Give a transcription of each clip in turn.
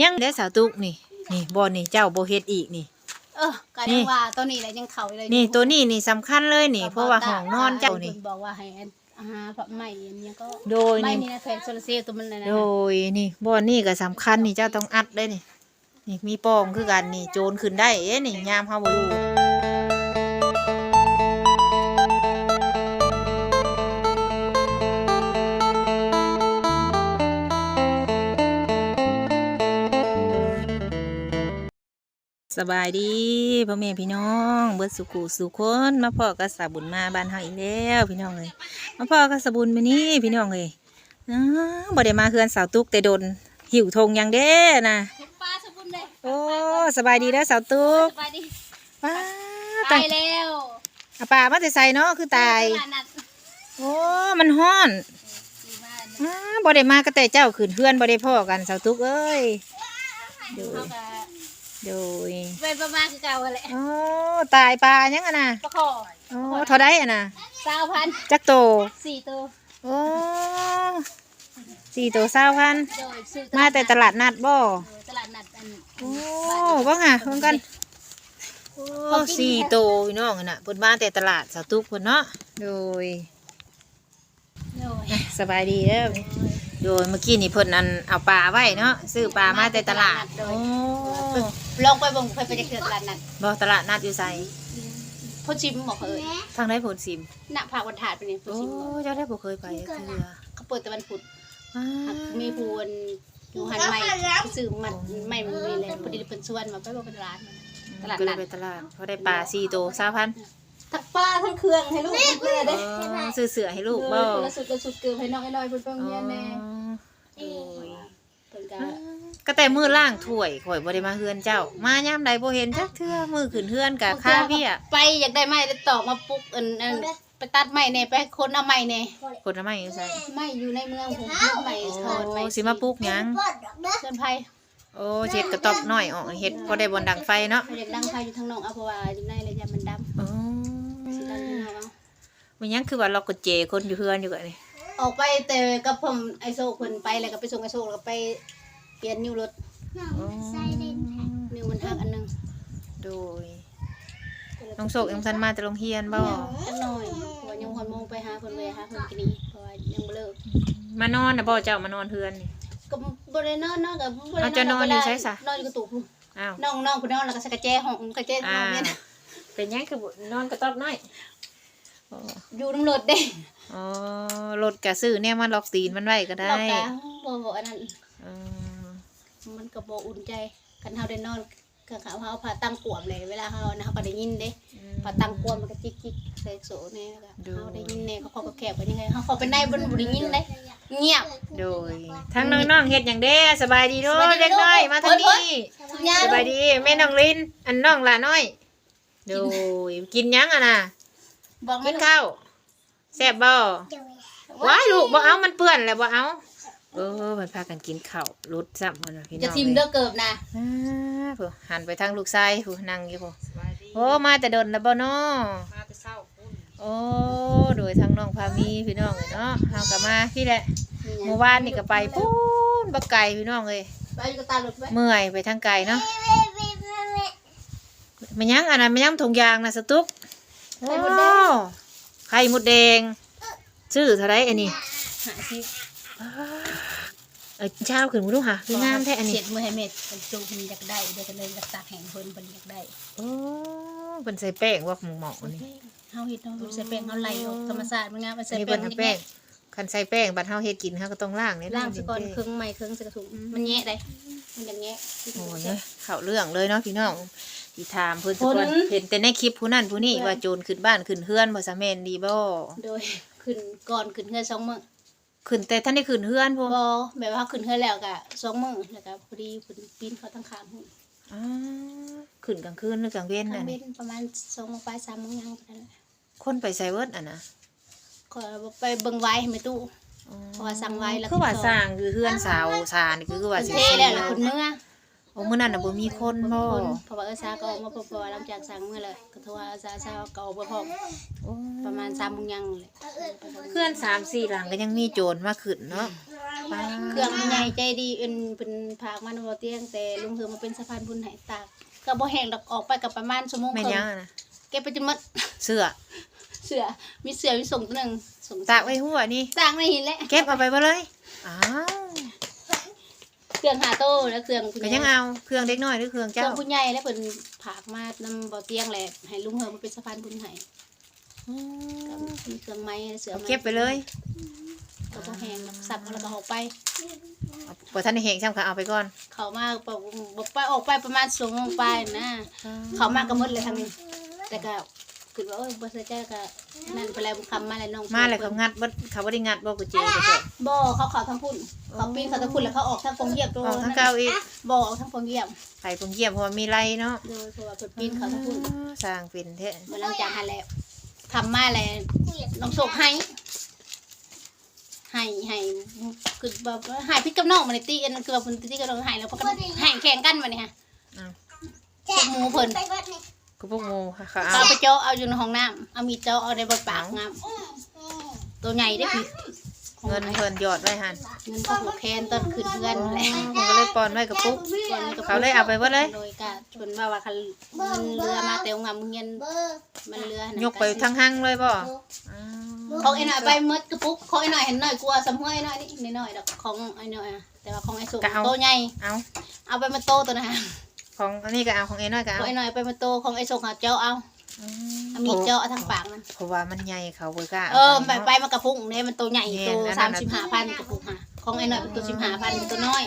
ยังได้สาวตุกนี่ นี่บ่นี่เจ้าบ่เฮ็ดอีกนี่ เออก็นี่ยังว่าตัวนี้แหละยังเขาเลยนี่ตัวนี้นี่สำคัญเลยนี่ เพราะว่าห้องนอนเจ้านี่บอกว่าให้อันอาหารเพราะไม่อันนี้ก็โดยไม่นี่นี่นะแผงโซลาร์เซลล์ตัวมันเลยนะโดยนี่บ่นี่ก็สำคัญนี่เจ้าต้องอัดได้นี่นี่มีปองคือกันนี่โจรขึ้นได้เอ๊ะนี่ยามเฮาบ่อ สบายดีพ่อแม่พี่น้อง เบิดสุขุสุคนมาพ่อกับสาบุญมาบ้านเฮาอีกแล้วพี่น้องเอ้ยมาพ่อกับสาบุญมื้อนี้พี่น้องเอ้ยอ้าวบ่ได้มาเฮือนสาวตุกแต่โดนหิวธงหยังเด้นะเห็นปลาสกุลเลยโอ้สบายดีแล้วสาวตุกสบายดีว้าตายแล้วอาป่ามาแต่ใส่เนาะคือตายตลดนัดโอ้มันฮ้อนดีมากอ้าบ่ได้มาก็แต่เจ้าขืนเพื่อนบ่ได้พ่อกันสาวตุกเอ้ยโดเขายก็ โดยเป็นประมาณคือเก่าแหละโอ้ตายปลายังอะน่ะประคอโอ้เท่าไดอะน่ะสาวพันจักโตสี่ตัวโอ้สี่ตัวเศร้าพันโดยซื้อมาแต่ตลาดนัดบ่โดยตลาดนัดอันโอ้บ้างอะเพิ่งกันโอ้สี่ตัวพี่น้องอะน่ะเพิ่นมาแต่ตลาดสาวตุกเพิ่นเนาะโดยโดยสบายดีเด้อโดยเมื่อกี้นี่เพิ่นอันเอาปลาไว้เนาะซื้อปลามาแต่ตลาดโอ้ ลองไปเบ่งเคยไปจะเกิดตลาดนัดบ่ตลาดนัดอยู่ไสพ่อชิมบอกเขาเอ่ยทางได้ผลซิมหน้าผากวันถาดไปนี่พ่อโอ้ชิมบอกเจ้าได้บ่เคยไปเทื่อเขาเปิดแต่วันพุธอ้ามีพูนอยู่หันใหม่ซื้อมันใหม่มันมีเลยพอดีเป็นชวนมาไปบอกเป็นร้านมันตลาดก็เลนัยดไปตลาดเพราะได้ปลา4ตัว20,000ทั้งปลาทั้งเครื่องให้ลูกเพื่อได้อ๋อซื้อเสือให้ลูกเอบ่อคนละสุดละสุดเกลือให้น้องให้น้อยเพิ่นเพิ่งอ๋อเรียนแน่โอ้ยเพิ่นก็ ก็แต่มือล่างถ้วยข่อยบ่ได้มาเฮือนเจ้า มายามใดบ่เห็นจักเทื่อมือขึ้นเฮือนกะค่าเบี้ยไปอยากได้ไม้ได้ตอกมาปุ๊กอันอันไปตัดไม้แน่ไปคนเอาไม้แน่คนละไม้อยู่ไสไม้อยู่ในเมืองผมไม้ถอนไม้โอ้สิมาปลูกหยังเกินไผโอ้เฮ็ดกระต๊อบน้อยออกเฮ็ดพอได้บนดังไฟเนาะอยากดังไผอยู่ทางนอกเอาเพราะว่าอยู่ในระยะมันดำโอ้สิดังข้างนอกเอามันยังคือว่าเราก็เจคนอยู่เฮือนอยู่กันนี่ออกไปแต่กับผมไอโซเพิ่นไปแล้วก็ไปส่งไอโซแล้วก็ไป เปลี่ยนนิ้วรถโอ้นิ้วมันหักอันหนึงโดยน้องโศกยังทันมาแต่โรงเรียนบ่จักหน่อยเพราะว่ายังคนโมงไปหาเพิ่นเลยหาเพิ่นกินนี่เพราะว่ายังบ่เลิกมานอนน่ะบ่เจ้ามานอนเฮือนนี่ ก็บ่ได้นอนเนาะก็บ่ได้เอาจะนอนอยู่ไสซะ นอนอยู่กระตุกพุ่นอ้าวน้องน้องพุ่นนอนแล้วก็ใส่กระแจห้องกระแจนอ่าอนเนี่ยเป็นยังคือบ่นอนกระต๊อบน้อยอ๋ออยู่น้ำรถเด้อ๋อรถกะซื้อเนี่ยมันล็อกตีนมันไว้ก็ได้เราก็บ่บ่อันนั้น อืม มันก็บ่อุ่นใจกันเฮาได้นอนก็เขาเฮาพาตั้งกวมเลยเวลาเฮานะเฮาก็ได้ยินเด้พาตั้งกวมมันก็จิกๆใส่โสแน่แล้วก็เฮาได้ยินแน่เขาเขาก็แคบกันยังไงเฮาเข้าไปในบ่บ่ได้ยินเด้เงียบโดยทั้งน้องๆเฮ็ดหยังเด้สบายดีเด้อสบายดีเด็กน้อยลูกมาทางเพิ่นี้นย่าสบายดีแม่น้องลินอันน้องหลาน้อยโดยกินหยังอะน่ะบอกกิไม่นได้ข้าวแซ่บบ่ว้ายลูกบ่เอามันเปื้อนแล้วบ่เอา เออมันพากันกินข้าวรุดซ้ำเพิ่นว่าพี่น้องจะทิมเด้อเกิบนะอ่าผู้หันไปทางลูกชายผู้นั่งอยู่ผู้โอ้มาแต่ดนแล้วบ่เนาะโอ้โดยทางน้องพามีพี่น้องเอ้ยเนาะเฮาก็มาพี่แหละเมื่อวานนี่ก็ไปปูนบักไก่พี่น้องเอ้ยไปอยู่กับตาหลุดไว้เมื่อยไปทางไกลเนาะมันยังอันนั้นมันยังถุงยางนะสตุ๊กโอ้ไข่มดแดงชื่อเท่าไรอันนี้ หาสิ เออเช้าขึ้นมาดูค่ะคืองามแท้อันนี้เสียดมือให้เม็ดเป็นจูเพิ่นอยากได้เดี๋ยวก็เลยอยากตากแห้งเพิ่นเพิ่นอยากได้โอ้เป็นใส่แป้งว่าหมูหมอกอันนี้เฮาเฮ็ดเนาะใส่แป้งเฮาไหลออกธรรมชาติมันงามไปอันใส่นี้แป้เป็งนแป้งคันใส่แป้งบัดเฮาเฮ็ดกินเฮาก็ต้องล้างนี่ล่างซะก่อนดินครึ่งไม้ครึ่งใส่กระถุงมันแยะได้มันอย่างแยะโอ้ยเนี่ยเข้าเรื่องเลยเนาะพี่น้องที่ถามเพิ่นสักคคนนเห็นแต่ในคลิปผู้นั้นผู้นี้ว่าโจรขึ้นบ้านขึ้นเฮือนบ่ซะแม่นดีบ่โดยขึ้นก่อนขึ้นเฮือนสองมื้อ ขึ้นแต่ท่านได้ขึ้นเฮือนพวกบ่แบบว่าขึ้นเฮือนแล้วก็สองมื้อแล้วก็พอดีเพิ่นปีนเขาทั้งข้างหุ่นอ่าขึ้นกลางคืนหรือกลางเว้นทาน่ะงเว้นี่นประมาณ2โมงปลาย3โมงยังปานนั้นคนไปใส่เวิร์ดอะนะก็ไปเบิ่งไว้ให้แม่ตู้ เพราะว่าสั่งไว้แล้วคือว่าติดต่อสร้างคือเฮือนสาวสานี่คือว่าสิเทแล้วแล้วคุณเมื่อ โอ้มื้อนั้นน่ะบ่มีคนบ่บ่มีคนเพราะว่าเออซาก็ออกมาพอๆหลังจากสั่งมื้อเลยก็โทรหาเออซาซาก็ออกมาพร้อมโอ้ประมาณ3โมงยังเลยเพื่อนสามสี่หลังก็ยังมีโจรมาขึ้นเนาะป้าเครื่องมันใหญ่ใจดีเอ็นเป็นผากมันบ่เตียงแต่ลุงเฮือมาเป็นสะพานบุญให้ตากก็บ่แห้งดอกออกไปกับประมาณชั่วโมงแม่ครึ่นยังงอะนะเก็บไปจนหมดเสื้อเสือมีเสือมีส่งตัวหนึงส่งตากไว้หัวนี่ สร้างในหินแหละ เก็บเอาไปบ่เลย อ้าว เครื่องหาโต้แล้วเครื่องผู้ก็ใหญ่ยังเอาเครื่องเด็กน้อยหรือเครื่องเครื่อเจ้างผู้ใหญ่แล้วเพิ่นผากมานำบ่เตียงแหละให้ลุงเฮือมาเป็นสะพานบุญให้อืมก็มีเครื่องไม้เสือเอาไม้เก็บไปเลยก็บ่แห้งแล้วสับแล้วก็ออกไปบ่ทันได้แหงซ้ำก็เอาไปก่อนเขามาบอกบอกไปออกไปประมาณ2โมงไปนะ เขามาก็หมดเลยทางนี้แต่ก็ คือว่าโอ้ยบ่ใส่ใจก็นั่นไปแล้วคำมาแล้วน้องมาแล้วเขางัดบ่เขาบ่ได้งัดบ่กุญแจก็เจ้าบ่เขาเขาทั้งพุ่นเขาปีนเขาทั้งพุ่นแล้วเขาออกทางฟงเยียบตัวออกทางเก่าอีกบ่ออกทางฟงเยียบไปเพิ่งเยี่ยมเพราะว่ามีไรเนาะโดยเพราะว่าเพิ่นปีนเขาทั้งพุ่นสร้างเป็นแท้เมื่อหลังจากหันแล้วทำมาแล้วน้องโศกให้ให้ให้คือแบบว่าให้พี่กับน้องมันตีกันคือว่าเพิ่นตีกับน้องให้แล้วเพราะกันให้แข่งกันมาเนี่ยฮะอ้าวพวกหมูเพิ่น ก็พวกงูเขาเอาเอาไปเจาะเอาอยู่ในห้องน้ำเอามีดเจาะเอาในบนปากน้ำตัวใหญ่ได้อพี่เงินเพิ่นหยอดไว้หั่นเงินเขาหัวแคนต้นขึ้นเพื่อนแหละมันก็เลยปอนไว้กับปุ๊กก่อนมันก็เขาเลยเอาไปเบิดเลย โดยกะชวนว่าว่าคันมันเรือมาแต่งามเงินมันเรือน่ะยกไปทั้งหังเลยบ่อ้าวของไอ้หน่อยไปหมดกระปุกของไอ้หน่อยเห็นหน่อยกลัวสำห้วยหน่อยนี่น้อยๆดอกของไอ้หน่อยอะแต่ว่าของไอ้สุกโตใหญ่เอาเอาไปมาโตตัวนะฮะ ของอันนี้ก็เอาของเอ็น้อยก็ขอเอางไอ้หน่อยไปมาโตของไอ้สุกหาเจาะเอาอืเอามีดเจาะทางปากมัน เพราะว่ามันใหญ่เขาบ่กล้าเออไปไปมากระพุ้งเนี่ยมันตัวใหญ่ตัวเนี่ยอันนั้สามนน่ะสิบห้าพันกระพุ้งค่ะของไอ้หน่อยเป็นตัวสิบห้าพันตัวน้อย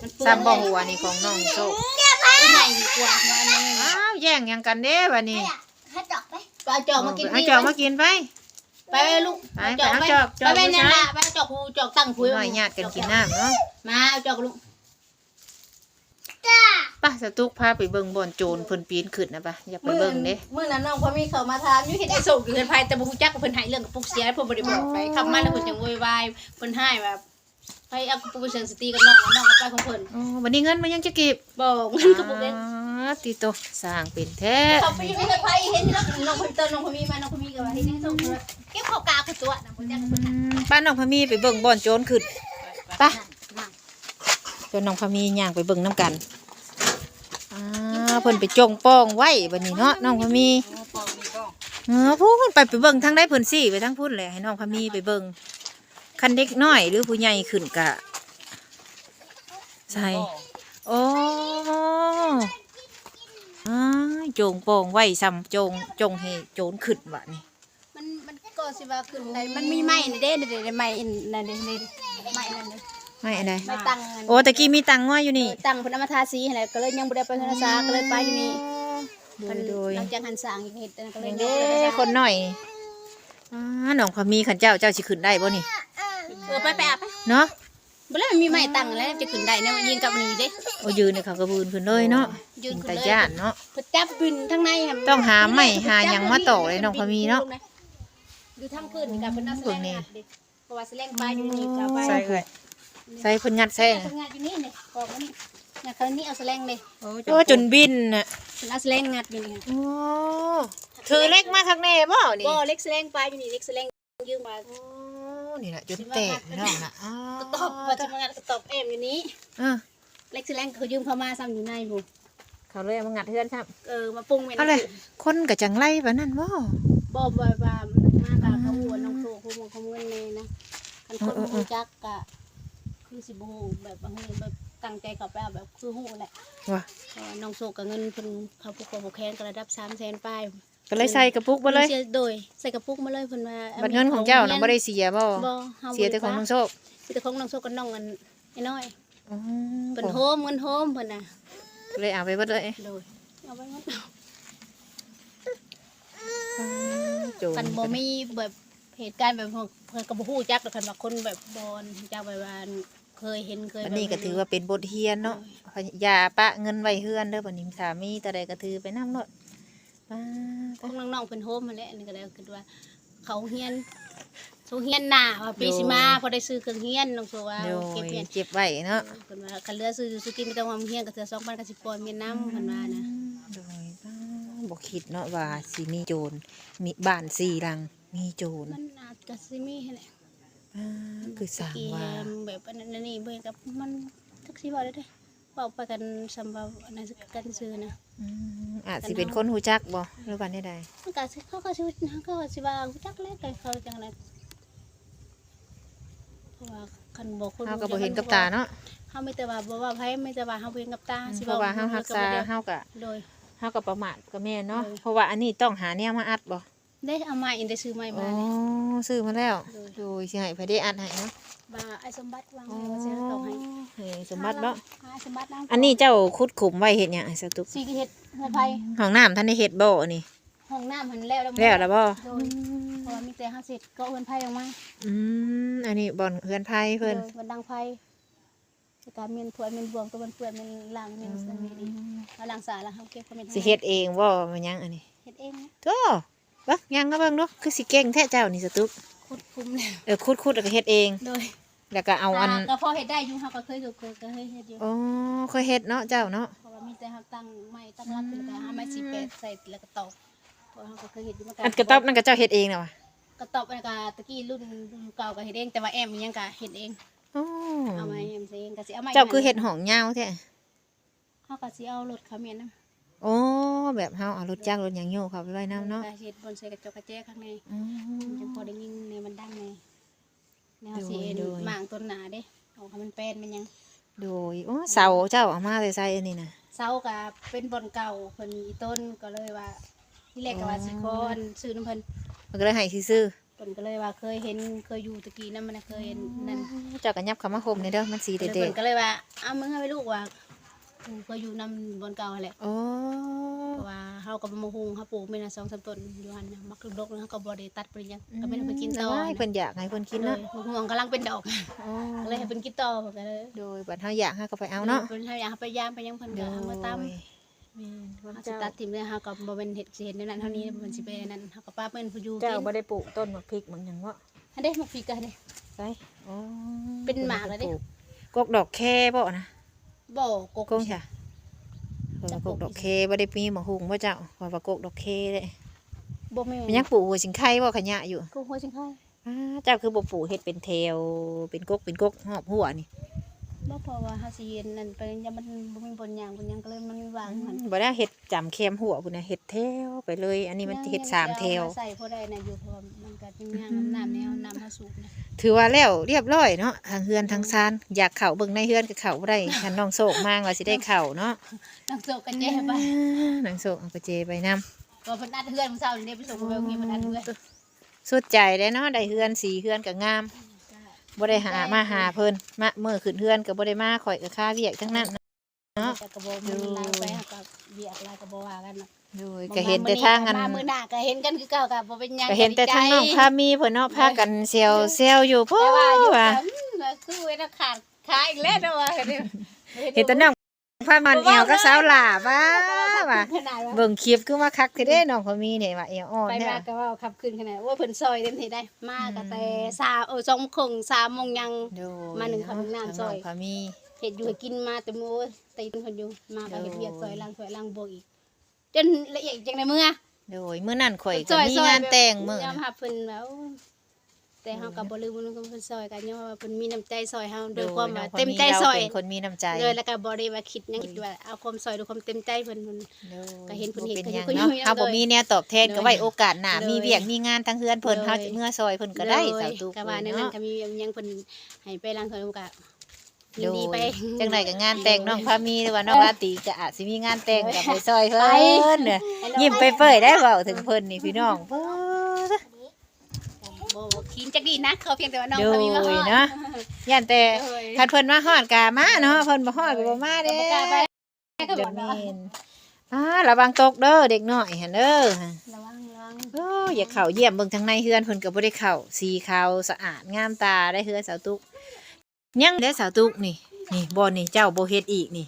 มันเปื้อนซ้ำบ่หัวนี่ของน้องโซตัวใหญ่กว่าของอันนี้อ้าวแย่งหยังกันเด้บัดนี้ไปเอาจอกมากินเอาจอกมากินไป ไปลูกไปเอาจอกไปไปเอาจอกจไปอกไปผู้นั่นชายละไปเอาจอกหูจอกตั้งคุยน้อยญาติกันกินน้ำเนาะมาเอาจอกลูก ไป่ะสตุกพาไปเบิ่งบ่อนโจรเพิ่นปีนขึ้นนะป่ะอย่าไปเบิ่งเด้มื่อนั้นน้องพอมีเขามาถามอยู่เห็นไอ้ส่งอยู่เงินภายแต่บ่ฮู้จักว่าเพิ่นให้เรื่องกับปุกเสียเพิ่นบ่ได้บอกไปคำมาแล้วเพิ่นจังโวยวายเพิ่นให้แบบไปเอากระปุกไปเชิงสติกับน้องแล้วน้องก็ไปของเพิ่นอ๋อวันนี้เงินมันยังจะเก็บบอกเงินกระปุกเองอ๋อติโตสร้างเป็นแท้เขาไปอยู่ในไผเห็นแล้วน้องเพิ่นเติมน้องพอมีมาน้องพอมีก็ว่าเฮ็ดให้ส่งเพิ่นเก็บข้าวกาคือตัวน่ะบ่จักเพิ่นน่ะป้าน้องพามีไปเบิ่งบ่อนโจรขึ้นไปนั่ งจนน้องพามีย่างไปเบิ่งน้ำกันอ่าเพิ่นไปจงป้องไว้บัดนี้เนาะน้องพามีเออพูนไปไปเบิ่งทางใดเพิ่นสิไปทางพุ่นแหละให้น้องพามีไปเบิ่งคันเด็กน้อยหรือผู้ใหญ่ขึ้นกะใช่โอ้อ้าจงป้องไว้ซ้ำจงจงให้โจรขึ้นบัดนี้มันมันก็สิว่าขึ้นได้มันมีไม้นี่เด้นี่เด้ไม้นั่นเด้นี่ไม้นั่นเด้ ไม่อะไรไม้ตั้งอันโอ้ตะกี้มีตังง้อยอยู่นี่ตั้งเพิ่นเอามาทาสีให้แล้วก็เลยยังบ่ได้ไปธนาคารก็เลยไปอยู่นี่โดเพิ่ยนโดยหลังจากหันสร้างอีกเฮ็ดก็เลยเด้คนหน่อยอ่าน้องพามีขันเจ้าเจ้าสิขึ้นได้บ่นี่เออไปไปอะไปเนาะบ่แล้วมันมีไม้ตั้งแล้วจะขึ้นได้แนวยิงกับอันนี้เด้โอ้ยืนเนี่ยเขากระบืนขึ้นเลยเนาะยืนเป็นขึ้ตานเลยย่านเนาะเพิ่นจับบินทั้งในหั่นต้องหาไม้หาหยังมาต่อเลยน้องพามีเนาะอยู่ทางพื้นกับเพิ่นเอาแสลงงัดเด้เพราะว่าแสลงปลาอยู่นี่ก็ไปใส่เลย ใส่เพิ่นงัดใส่แสลงงัดอยู่นี่นี่กอกอันนี้งัดครั้งนี้เอาแสลงเด้โอ้จนบินน่ะเพิ่นเอาแสลงงัดอยู่นี่โอ้ถือเล็กมาข้างในบ่นี่บ่เล็กแสลงปลาอยู่นี่เล็กแสลงยืมมาโอ้นี่น่ะจนแตกน้องน่ะอ้ากระตอบว่าจะมางัดกระตอบแอมอยู่นี้เออเล็กแสลงเขายืมเข้ามาซ้ำอยู่ในหมู่เขาเลยเอามางัดเฮือนครับเออมาปรุงไว้ในเอาเลยคนก็จังไรแบบนั้นบ่บ่บ่ว่ามันมากกะเขาหัวน้องโซเขาหมเขาเงินเลยนะคันคนรู้จักกะ คือสิบ่ฮู้แบบบางทีแบบตั้งใจเข้าไปเอาแบบคือฮู้แหละว่ะเพราะว่าน้องโซกับเงินเพิ่นเขาผู้ปกครองผู้แค้นก็ระดับ300,000ปลายก็เลยใส่กระปุกบ่เลยสีโดยใส่กระปุกมาเลยเพิ่นว่าบัตรเงินของเจ้าน่ะบ่ได้เสียบ่บ่เฮาเสียแต่ของน้องโชคเสียแต่ของน้องโซกับน้องอันไอ้น้อยอ๋อเพิ่นโฮมเงินโฮมเพิ่นน่ะเลยเอาไปเบิดเลยโดยเอาไว้หมดโจรคันบ่มีแบบเหตุการณ์แบบพวกเพิ่นก็บ่ฮู้จักดอกคันว่าคนแบบบอนจักแบบว่า เคยเห็นเคยอันนี้ก็ถือว่าเป็นบทเรียนเนาะอย่าปะเงินไว้เฮือนเด้อบัดนี้สามีแต่ใดก็ถือไปนำเนาะป้าของน้องๆเพิ่นโฮมมาแหล้วอันนี้ก็ได้คิดว่า เขาเฮียนสูเฮียนหน้าว่าปีสิมาพอได้ซื้อเครื่องเฮียนน้องโซว่าโดเก็บยเฮียนเจ็บไว้เนาะเพิ่นว่าคันเหลือซื้ออยู่ซื้อกินไม่ต้องความเฮียนก็เทื่อ2,000ก็สิปล่อยเมียน้ำเพิ่นว่านะโดยบ้าบ่คิดเนาะว่าสิมีโจรมีบ้านสี่หลังมีโจรมันอาจจะสิมีแหละอ่า คือสร้างกี่ว่าแบบอันนั้นอันนี่เบิ่งกับมันจักสิว่าได้เด้เว้าไปกันสำหรับอันนั้นกันซื้อนะอืมอาจสิเป็นคนหูจักบ่หรือว่าได้ใดมันก็สิเขาก็สิเขาก็สิว่ารู้จักแล้วแต่เขาจังได๋เพราะว่าคันบ่คนเฮาก็บ่เห็นกับตาเนาะเฮาไม่แต่ว่าบ่ว่าไผไม่แต่ว่าเฮาบ่เห็นกับตาสิเพราะว่าเฮารักษาเฮาเฮาก็โดยเฮาก็ประมาทก็แม่นเนาะเออเพราะว่าอันนี้ต้องหาแนวมาอัดบ่ ได้เอามาอินได้ซื้อใหม่อ๋มาอเนี่ยซื้อมาแล้วเออโดยสิให้ไผได้อัดให้เนาะว่าไอ้สมบัติวางอ๋อไว้ว่าสิเอาให้ให้สมบัติเนาะหาสมบัตินะอันนี้เจ้าขุดขุมไว้เฮ็ดหยังไอ้สตุกสีเฮ็ดเฮือนไผห้องน้ำท่านได้เฮ็ดบ่อันนี้ห้องน้ำหันแล้วแล้วแล้วล่ะบ่โดยเพราะว่ามีแต่เฮาเสร็จก็เฮือนไผออกมาอืมอันนี้บ่อนเฮือนไผเพิ่นโดยมันดังไผแต่การเมียนถ้วยเมียนบวงตัวมันเปื้อนเมียนล้างเมียนอันนี้ดีเอาล้างสาแล้วเฮาเก็บความเป็นสิเฮ็ดเองบ่มันหยังอันนี้เฮ็ดเองนะ โธ่เบิ่งยังก็เบิ่งดูคือสิเก่งแท้เจ้านี่สตุกขุดคุมแล้วเออขุดๆแล้วก็เฮ็ดเอง โดยแล้วก็เอาอันอ่าก็พอเฮ็ดได้อยู่เฮาก็เคยอยู่เคยก็เคยเฮ็ดอยู่ อ๋อเคยเฮ็ดเนาะเจ้าเนาะ เพราะว่ามีแต่เฮาตั้งไม้ตั้งรับแล้วก็หาไม้สิแปดใส่แล้วก็ตอกเพราะเฮาก็เคยเฮ็ดอยู่มาอันกระต๊อบนั่นก็เจ้าเฮ็ดเองน่ะวะกระตอบอันก็ตะกี้รุ่นรุ่นเก่าก็เฮ็ดเองแต่ว่าแอมมันยังก็เฮ็ดเองอ๋อเอามาแอมเองก็สิเอามาเจ้าคือเฮ็ดห้องยาวแท้เฮาก็สิเอารถเขาเมียนนำ โอ้แบบเฮาเอารถจักรรถหยังโยกเข้าไปไว้นํเนาะก็เฮ็ดบนใส่กระจกกระแจข้างในอ๋อมันจังพอได้ยินในมันดังในแนวสิเอ็นโดย หมางต้นหนาเด้เอาให้มันแป้นมันยัง โดยโอ้เสาเจ้าเอามาเลยใส่อันนี้น่ะเสาก็เป็นบอนเก่าเพิ่นมีต้นก็เลยว่าที่แรกก็ว่าสิขออันซื้อน้ำเพิ่นมันก็เลยให้ซื้อเพิ่นก็เลยว่าเคยเห็นเคยอยู่ตะกี้นั่นมันนะเคยเห็นนั่นๆเจ้าก็ยับเข้ามาห่มนี่เด้อมันสีแล้วเด็เพิ่ดนก็เลยว่าเอามึงให้ไปลูกว่า กูก็อยู่นำบอนเก่าหั่นแหละๆโอ้เพราะว่าเฮาก็บ่มาหุงเฮาปลูกมีน่ะ2-3ต้นอยู่หั่นน่ะมักดกๆแล้วเฮาก็บ่ได้ตัดไปหยังก็เป็นเอาไปกินต่อให้เพิ่นอยากให้เพิ่นกินเลเนาะยห่วงกำลังเป็นดอกอ๋อก็เลยให้เพิ่นกินต่อก็เลยโดยบัดเฮาอยากเฮาก็ไปเอาเนาะเพิ่นให้อยากให้ไปยามไปยังเพิ่นก็เอามาตามโดยแม่นเฮาว่าสิเจ้าตัดทิ่มเลยเฮาก็บ่เป็นเฮ็ดสิเฮ็ดในนั้นเท่านี้มันสิไปอันนั้นเฮาก็ป้าเพิ่นผู้อยู่เจ้ากินบ่ได้ปลูกต้นมะพริกเหมือนหยังวะอันเด้มักฟีกันเด้ใช่อ๋อเป็นหมากแล้วดิกกดอกแค่บ่นะ บ่กกกงจ้ะเออกกดอกแค่บ่ได้มีหมะฮุงบ่เจ้าว่าว่ากกดอกแค่เด้บ่แม่มันยังปลูกหัวสิงไข่บ่ขะยะอยู่กูหัวสิงไข่อ้าเจ้าคือบ่ปลูกเฮ็ดเป็นแถวเป็นกกเป็นกกหอบหัวนี่บ่เพราะว่าเฮาสิเฮ็ดนั่นไปยังมันบ่มีบนหยังบนหยังก็เลยมันวางมันบ่ได้เฮ็ดจำแคมหัวพุ่นน่ะเฮ็ดแถวไปเลย อันนี้มันเฮ็ดสามแถวใส่พอได้น่ะอยู่เพราะว่ามัน ก็เป็นย่างน้ำแนวน้ำเฮาสูบนะถือว่าแล้วเรียบร้อยเนาะทางเฮือนทางซานอยากเข้าเบิ่งในเฮือนก็เข้าบ่ได้คันน้องโศกมางว่าสิได้เข้าเนาะต้องโจกกันแย่ไปน้องโศกเอาไปเจไปนํก็เพิ่นอัดเฮือนมื้อเช้านี่เด้ไปส่งไปโรงเรียนเพิ่นอัดเฮือนสุดใจเลยเนาะได้เฮือนสีเฮือนก็งามบ่ได้หามาหาเพิ่นมาเมื่อขึ้นเฮือนก็บ่ได้มาข่อยก็ค่าเวียกทั้งนั้น นะแต่ก็บ่มีลายไปเฮาก็เบียกลายก็บ่ว่ากันเนาะโดยก็เห็นแต่ทางอันมามื้อหน้าก็เห็นกันคือเก่าก็บ่เป็นหยังก็เห็นแต่ทางน้องพามีเพิ่นเนาะพากันเซลเซลอยู่พ่อแต่ว่าอยู่ว่ากันคือเวลาขาดขาอีกแล้วเด้อว่าเห็นเห็นแต่น้องพามันเอวก็สาวหล่าว่าว่าขนาดว่าเบิ่งคลิปคือมาคักคือเด้น้องพามีเนี่ยว่าเอวอ่อนไปเนี่ยมาก็ว่าขับขึ้นขนาดว่าเพิ่นซอยเต็มที่ได้ มาก็แต่สาเออ2:00น3:00นยังโดยมาหนึ่งข้าวหนึ่งน้ำซอยทงน้งพามี เฮ็ดอยู่ให้กินมาแต่มื้อตีนเพิ่นอยู่มาก็เฮ็ดเวียกซอยล้างถ้วยล้างโบกอีกจนละเอียดจังในมื้อโดยมื้อนั้นข่อยก็มีงานแต่งมื้อยามนะหาเพิ่นแล้ว แต่เฮาก็บ่ลืมมันเพิ่นซอยกันย้อนว่าเพิ่นมีน้ำใจซอยเฮาด้วยความว่าเต็มใจซอยเป็นคนมีน้ำใจเลยแล้วก็บ่ได้ว่าคิดหยังคิดว่าเอาความซอยด้วยความเต็มใจเพิ่นเพิ่นก็เห็นเพิ่นเฮ็ดเป็นก็หเห็ยันงก็อยู่เนาะอยู่เฮาบ่เลยมีแนวตอบแทนก็เลยไว้โอกาสหน้าเลยมีเวียกมีงานทั้งเฮือนเพิ่นเลยเฮาเมื่อซอยเพิ่นก็ได้สาวตุกก็ว่าในนั้นเนาะก็มียังเพิ่นให้ไปล้างถ้วยก็ ยิโดนดียไป จังไดก็งานแต่งน้องพามีหรือว่าน้องราตรีก็อาจสิมีงานแต่งก็ไปซอยเพิ่ไปนเนี่ยยิ้มไปเปื่อยได้เว้าถึงเพิ่นนี่พี่น้องเพิ่นบ่บ่คินจักดีนะเขาเพียงแต่ว่าน้องโดเขามียมาฮอดเนาะย่านแต่โดยคันเพิ่นมาฮอดก็มาเนาะเพิ่นบ่ฮอดก็บ่มาเด้บ่กล้าไปก็เดี๋บยอวกเนาะนี้อ่าระวังตกเด้อเด็กน้อยหั่นเด้อระวังระวังโอ้ยอย่าเข้าเยี่ยมเบิ่งทางในเฮือนเพิ่นก็บ่ได้เข้าสีขาวสะอาดงามตาได้เฮือนสาวตุก ยังได้สาวตุกนี่ นี่บ่นี่เจ้าบ่เฮ็ดอีกนี่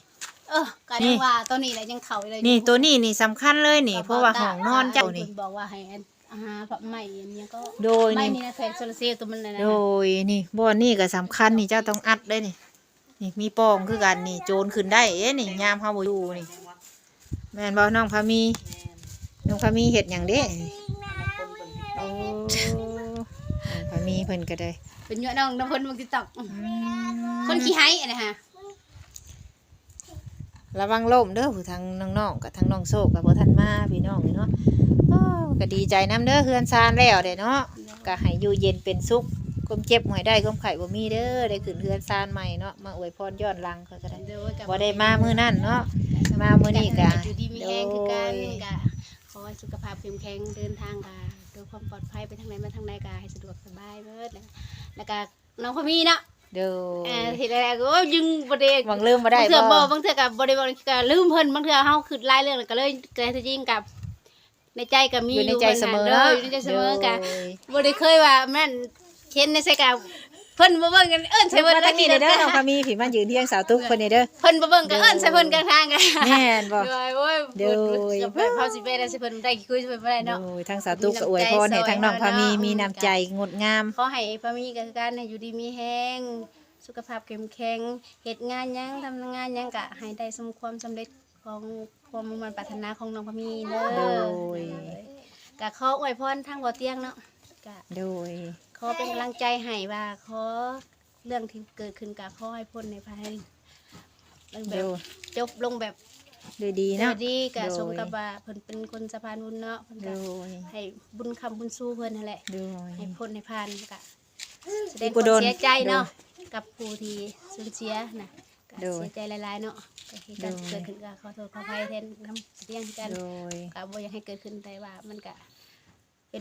เออก็ยังว่าตัวนี้แหละยังเข้าเลยนี่ตัวนี้นี่สำคัญเลยนี่ เพราะว่าห้องนอนเจ้านี่พิ่บอกว่าให้อันอาหารผักใหม่อันเนี้ยก็โดยไม่นี่มีนะแผงโซลาร์เซลล์ตัวมันนะนะโดยนี่บ่อนนี่ก็สำคัญนี่เจ้าต้องอัดได้นี่นี่มีปองคือกันนี่โจรขึ้นได้เอ๊ะนี่ยามเฮาบ่อยู่นี่ แม่นบ่น้องพามีน้องพามีเฮ็ดหยังเด้โอ้น้องพามีเพิ่นก็ได้ เป็นเยอะน้องน้ำพ่นบางทีตอกอืมคนขี้ไห้อะนะฮะระวังล่มเด้อผู้ทางน้องๆกับทางน้องโซกกับบ่ทันมาพี่น้องนี่เนาะโอ้ก็ดีใจนํเด้อเฮือนซานแล้วเด้เนาะก็ให้อยู่เย็นเป็นสุขความเจ็บหวยได้ความไข้บ่มีเด้อได้ขึ้นเฮือนซานใหม่เนาะมาอวยพรย้อนหลังเขาก็ได้เดี๋ยวกับบ่ได้มามื้อนั้นเนาะมามื้อนี้ก็อยู่ดีมีแรงคือกันโดยกะขอให้สุขภาพเข้มแข็งเดินทางกะโดย ความปลอดภัยไปทางไหนมาทางไหนกะให้สะดวกสบายเบิดแล้วแล้วก็น้องพอมีเนาะเด้อเอ่าทีแรกก็ยึงบ่ได้หวังลืมบ่ได้บางเทื่อบ่บ่บางเทื่อก็บ่ได้บ่ก็ลืมเพิ่นบางเทื่อเฮาคิดหลายเรื่องแล้วก็เลยเกิดจริงกับในใจก็มีอยู่ในใจเสมอเนาะเนาะอยู่ในใจเสมอกะโดยบ่ได้เคยว่าแม่นเช่นในใส่กะ เพิ่นบ่เบิ่งกันเอิ้นใส่เพิ่เพิ่นนมากัทานงนี้เด้อเด้อน้องพามีพี่มายืนเที่ยงสาวตุ๊กเพิ่นนี่เด้อเพิ่นบ่เบิ่งก็เอิ้นใส่เพิ่นกันทางกันแม่นบ่โดยโอ้ยโดยจะไปเฮาสิไปได้สิเพิ่นได้คุยสิเพิ่นบ่ได้เนาะโอ้ยทางสาวตุ๊กก็อวยพรให้ทางน้องพามีมีน้ำใจงดงามขอให้พามีกับการให้อยู่ดีมีแห้งสุขภาพเข้มแข็งเฮ็ดงานหยังทำงานหยังก็ให้ได้สมความสำเร็จของความมุ่งมั่นปรารถนาของน้องพามีเด้อโดยก็ขออวยพรทางบ่อเตียงเนาะ ก็โดย ขอเป็นกำลังใจให้ว่าขอเรื่องที่เกิดขึ้นก็ขอให้พ้นในภายมันแบโดบยจบลงแบบโดยดีเนาะ ดีก็โดย สมกับว่าเพิ่นเป็นคนสะพานบุญเนาะเพิ่นโดก็ยให้บุญคำบุญสู้เพิ่นนั่นแหละ โดย ให้พ้นในพานก็แสดงคผู้วามโดนเสียใจเนาะกับผู้ที่สูญเสียนะก็โดยเสียใจหลายๆเนาะก็เหตุการณ์โดยเกิดขึ้นก็ขอโทษขออภัยแทนน้ำเสียงกันโดย ก็บ่อยากให้เกิดขึ้นแต่ว่ามันก็เป็น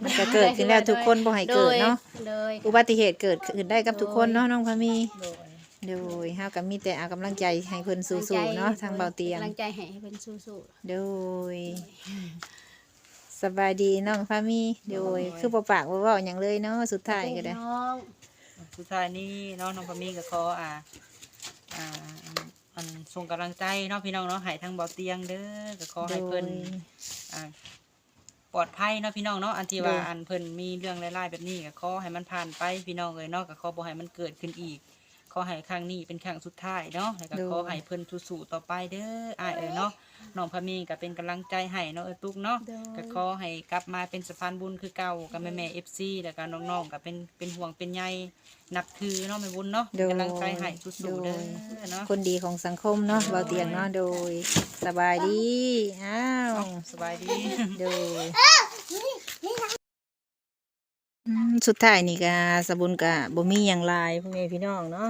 มันก็เกิดขึ้นแล้วทุกคนบ่ให้เกิดเนาะโดยอุบัติเหตุเกิดขึ้นได้กับทุกคนเนาะน้องพามีโดยโดยเฮาก็มีแต่เอากำลังใจให้เพิ่นสู้ๆเนาะทางเบาเตียงกำลังใจให้ให้เป็นสู้โดยสบายดีน้องพามีโดยคือบ่ปากบ่เว้าหยังเลยเนาะสุดๆท้ายก็ได้น้องสุดท้ายนี้เนาะน้องพามีก็ขออ่าอ่าอันส่งกำลังใจเนาะพี่น้องเนาะให้ทั้งเบาเตียงเด้อก็ขอให้เพิ่นอ่า ปลอดภัยเนาะพี่น้องเนาะอันที่ว่าอันเพิ่นมีเรื่องร้ายๆแบบนี้ก็ขอให้มันผ่านไปพี่น้องเอ้ยเนาะก็ขอบ่ให้มันเกิดขึ้นอีก ขอให้ครั้งนี้เป็นครั้งสุดท้ายเนาะแล้วก็ขอให้เพิ่นสู้ๆต่อไปเด้ออ้ายเอ้ยเนาะ น้องพามีก็เป็นกำลังใจให้เนาะเอ้ยตุ๊กเนาะโดย ก็ขอให้กลับมาเป็นสะพานบุญคือเก่ากับแม่แม่เอฟซีแล้วก็น้องๆก็เป็นเป็นห่วงเป็นใยนับถือเนาะแม่บุญเนาะโดยกำลังใจให้สู้ๆเด้อเนาะคนดีของสังคมเนาะเบาเตียงเนาะโดย สบายดีอ้าวสบายดี โดยอืมสุดท้ายนี่ก็สบุญกะบ่มีอย่างหลายพ่อแม่พี่น้องเนาะ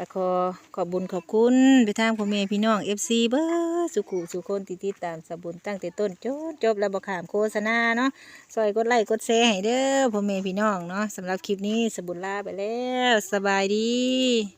ก็ขอขอบบุญขอบคุณไปทางพ่อแม่พี่น้อง FC เบอร์สุขุสุคนติดติดตามสบุญตั้งแต่ต้นจนจบแล้วบ่ขามโฆษณาเนาะซอยกดไลค์กดแชร์ให้เด้อพ่อแม่พี่น้องเนาะสำหรับคลิปนี้สบุญลาไปแล้ว สบายดี